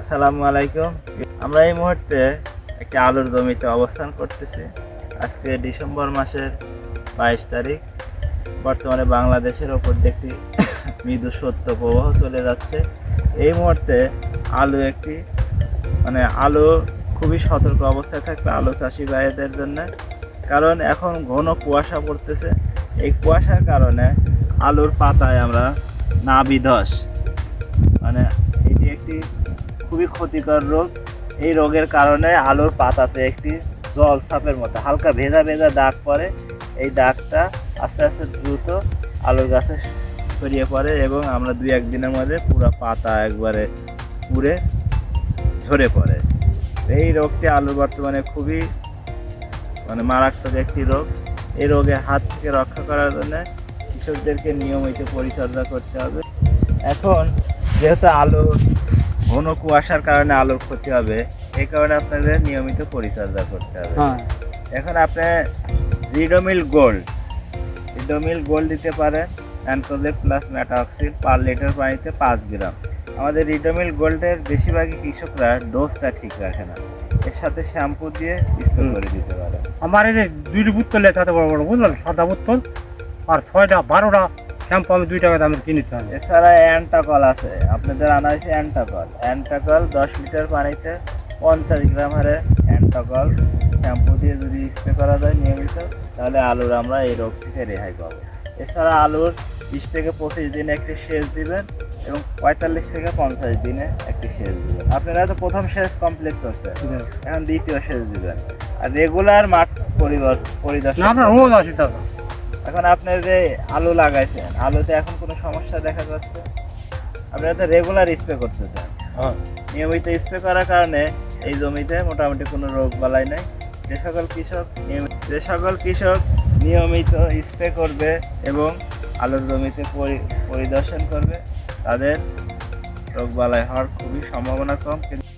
আসসালামু আলাইকুম। আমরা এই মুহূর্তে একটি আলুর জমিতে অবস্থান করতেছি। আজকে ডিসেম্বর মাসের বাইশ তারিখ। বর্তমানে বাংলাদেশের ওপর দিয়ে একটি মৃদু সত্য প্রবাহ চলে যাচ্ছে। এই মুহূর্তে আলু একটি মানে আলু খুবই সতর্ক অবস্থায় থাকবে আলু চাষি ভাইদের জন্য। কারণ এখন ঘন কুয়াশা পড়তেছে। এই কুয়াশার কারণে আলুর পাতায় আমরা নাবি ধস মানে এটি একটি খুবই ক্ষতিকর রোগ। এই রোগের কারণে আলুর পাতাতে একটি জল সাপের মতো, হালকা ভেজা ভেজা দাগ পড়ে। এই দাগটা আস্তে আস্তে দ্রুত আলুর গাছে ছড়িয়ে পড়ে এবং আমরা দুই একদিনের মধ্যে পুরো পাতা একবারে পুড়ে ঝরে পড়ে। এই রোগটি আলুর বর্তমানে খুবই মানে মারাত্মক একটি রোগ। এই রোগের হাত থেকে রক্ষা করার জন্য কৃষকদেরকে নিয়মিত পরিচর্যা করতে হবে। এখন যেহেতু আলু ঘন কুয়াশার কারণে আলুর ক্ষতি হবে এই কারণে আপনাদের নিয়মিত পরিচর্যা করতে হবে। হ্যাঁ। এখন আপনি রিডোমিল গোল্ড রিডোমিল গোল্ড দিতে পারেন অ্যানকোজেব প্লাস ম্যাটাক্সিল পার লিটার পানিতে পাঁচ গ্রাম। আমাদের রিডোমিল গোল্ডের বেশিরভাগই কৃষকরা ডোজটা ঠিক রাখে না। এর সাথে শ্যাম্পু দিয়ে স্প্রে করে দিতে পারে আমার এই যে দুইটি বোতল লেখাতে বড় বড় বুঝলেন? সাদা বোতল আর ছয়টা বারোটা শ্যাম্পু আমি দুই টাকা দামের কিনিতে হবে। এছাড়া অ্যান্টাকল আছে। আপনাদের আনা হয়েছে অ্যান্টাকল। অ্যান্টাকল দশ লিটার পানিতে পঞ্চাশ গ্রাম হারে অ্যান্টাকল। শ্যাম্পু দিয়ে যদি স্প্রে করা যায় নিয়মিত তাহলে আলুর আমরা এই রোগ থেকে রেহাই পাবো। এছাড়া আলুর বিশ থেকে পঁচিশ দিনে একটি সেচ দিবেন এবং পঁয়তাল্লিশ থেকে পঞ্চাশ দিনে একটি সেচ দিবেন। আপনারা তো প্রথম সেচ কমপ্লিট করছেন। এখন দ্বিতীয় সেচ দিবেন। আর রেগুলার মাঠ পরিদর্শন আপনার রোজ আসি এখন আপনি যে আলু লাগাইছেন আলুতে এখন কোনো সমস্যা দেখা যাচ্ছে? আপনারা তো রেগুলার স্প্রে করতেছেন। হ্যাঁ। নিয়মিত স্প্রে করার কারণে এই জমিতে মোটামুটি কোনো রোগ বালাই নাই। যে সকল কৃষক যে সকল কৃষক নিয়মিত স্প্রে করবে এবং আলুর জমিতে পরি- পরিদর্শন করবে তাদের রোগ বালাই হওয়ার খুবই সম্ভাবনা কম। কিন্তু